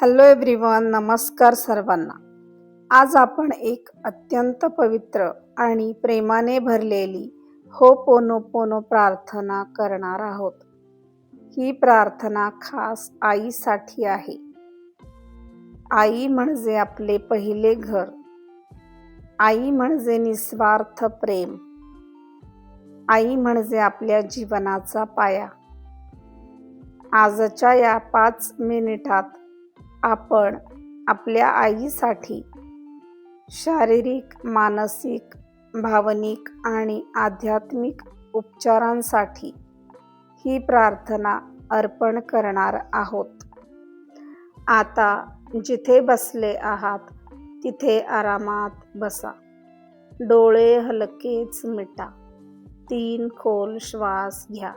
Hello everyone नमस्कार सर्वांना. आज आपण एक अत्यंत पवित्र आणि प्रेमाने भरलेली हो पोनो पोनो प्रार्थना करणार आहोत. ही प्रार्थना खास आईसाठी आहे. आई म्हणजे आपले पहिले घर. आई म्हणजे निस्वार्थ प्रेम. आई म्हणजे आपल्या जीवनाचा पाया. आजच्या या पाच मिनिटात आपण आपल्या आईसाठी शारीरिक मानसिक भावनिक आणि आध्यात्मिक उपचारांसाठी ही प्रार्थना अर्पण करणार आहोत. आता जिथे बसले आहात तिथे आरामात बसा. डोळे हलकेच मिटा. तीन खोल श्वास घ्या.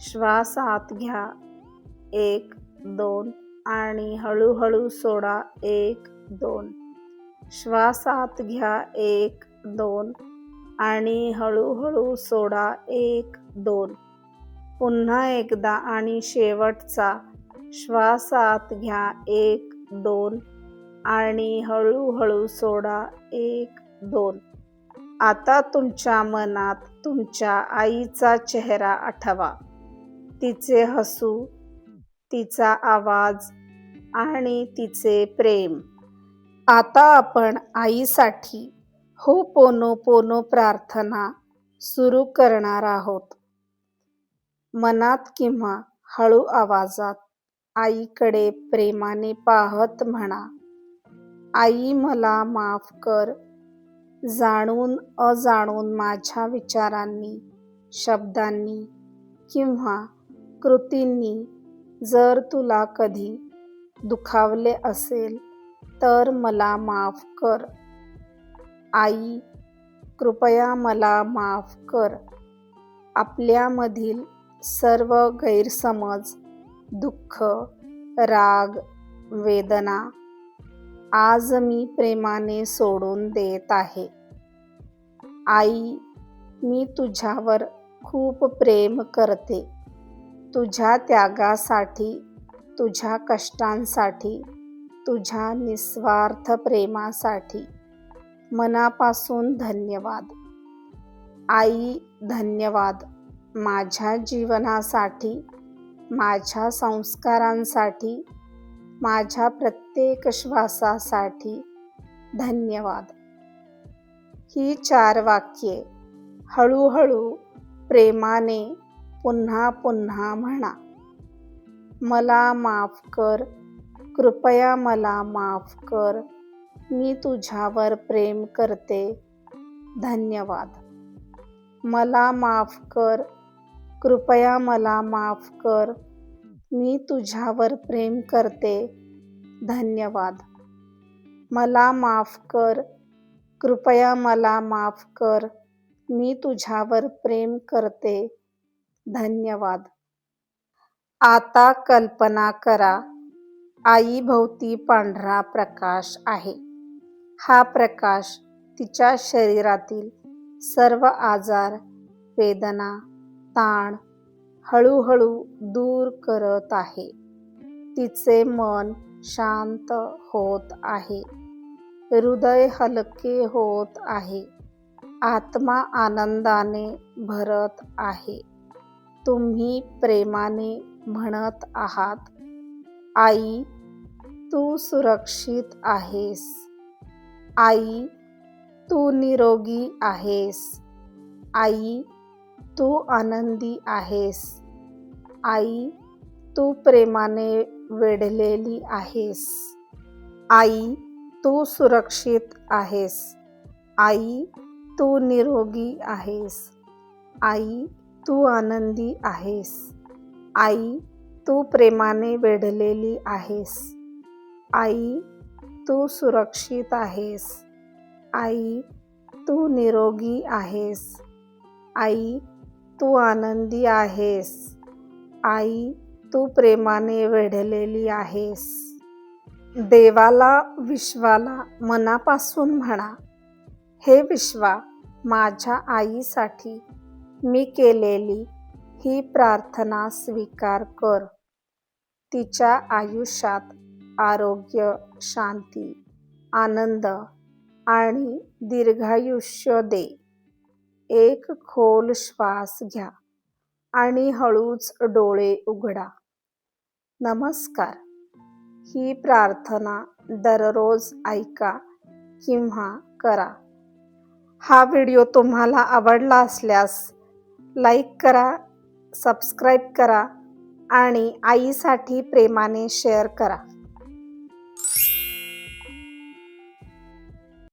श्वास आत घ्या. एक दोन आणि हळूहळू सोडा. एक दोन. श्वासात घ्या. एक दोन. आणि हळूहळू सोडा. एक दोन. पुन्हा एकदा आणि शेवटचा. श्वासात घ्या. एक दोन. आणि हळूहळू सोडा. एक दोन. आता तुमच्या मनात तुमच्या आईचा चेहरा आठवा. तिचे हसू तिचा आवाज आणि तिचे प्रेम. आता आपण आईसाठी हो पोनो पोनो प्रार्थना सुरू करणार आहोत. मनात किंवा हळू आवाजात आईकडे प्रेमाने पाहत म्हणा. आई मला माफ कर. जाणून अजाणून माझ्या विचारांनी शब्दांनी किंवा कृतींनी जर तुला कधी दुखावले असेल तर मला माफ कर. आई कृपया मला माफ कर. आपल्यामधील सर्व गैरसमज दुःख राग वेदना आज मी प्रेमाने सोडून देत आहे. आई मी तुझ्यावर खूप प्रेम करते. तुझ्या त्यागासाठी तुझ्या कष्टांसाठी तुझ्या निस्वार्थ प्रेमासाठी. मनापासून धन्यवाद. आई धन्यवाद. माझ्या जीवनासाठी माझ्या संस्कारांसाठी माझ्या प्रत्येक श्वासासाठी धन्यवाद. ही चार वाक्ये हळूहळू प्रेमाने पुन्हा पुन्हा म्हणा. मला माफ कर. कृपया मला माफ कर. मी तुझ्यावर प्रेम करते. धन्यवाद. मला माफ कर. कृपया मला माफ कर. मी तुझ्यावर प्रेम करते. धन्यवाद. मला माफ कर. कृपया मला माफ कर. मी तुझ्यावर प्रेम करते. धन्यवाद. आता कल्पना करा आईभोवती पांढरा प्रकाश आहे. हा प्रकाश तिच्या शरीरातील सर्व आजार वेदना ताण हळूहळू दूर करत आहे. तिचे मन शांत होत आहे. हृदय हलके होत आहे. आत्मा आनंदाने भरत आहे. तुम्ही प्रेमाने म्हणत आहात. आई तू सुरक्षित आहेस. आई तू निरोगी आहेस. आई तू आनंदी आहेस. आई तू प्रेमाने वेढलेली आहेस. आई तू सुरक्षित आहेस. आई तू निरोगी आहेस. आई तू आनंदी आहेस. आई तू प्रेमाने वेढलेली आहेस. आई तू सुरक्षित आहेस. आई तू निरोगी आहेस. आई तू आनंदी आहेस. आई तू प्रेमाने वेढलेली आहेस. देवाला विश्वाला मनापासून म्हणा. हे विश्वा माझ्या आईसाठी मी केलेली ही प्रार्थना स्वीकार कर. तिच्या आयुष्यात आरोग्य शांती आनंद आणि दीर्घायुष्य दे. एक खोल श्वास घ्या आणि हळूच डोळे उघडा. नमस्कार. ही प्रार्थना दररोज ऐका किंवा करा. हा व्हिडिओ तुम्हाला आवडला असल्यास लाईक करा सबस्क्राईब करा आणि आईसाठी प्रेमाने शेअर करा.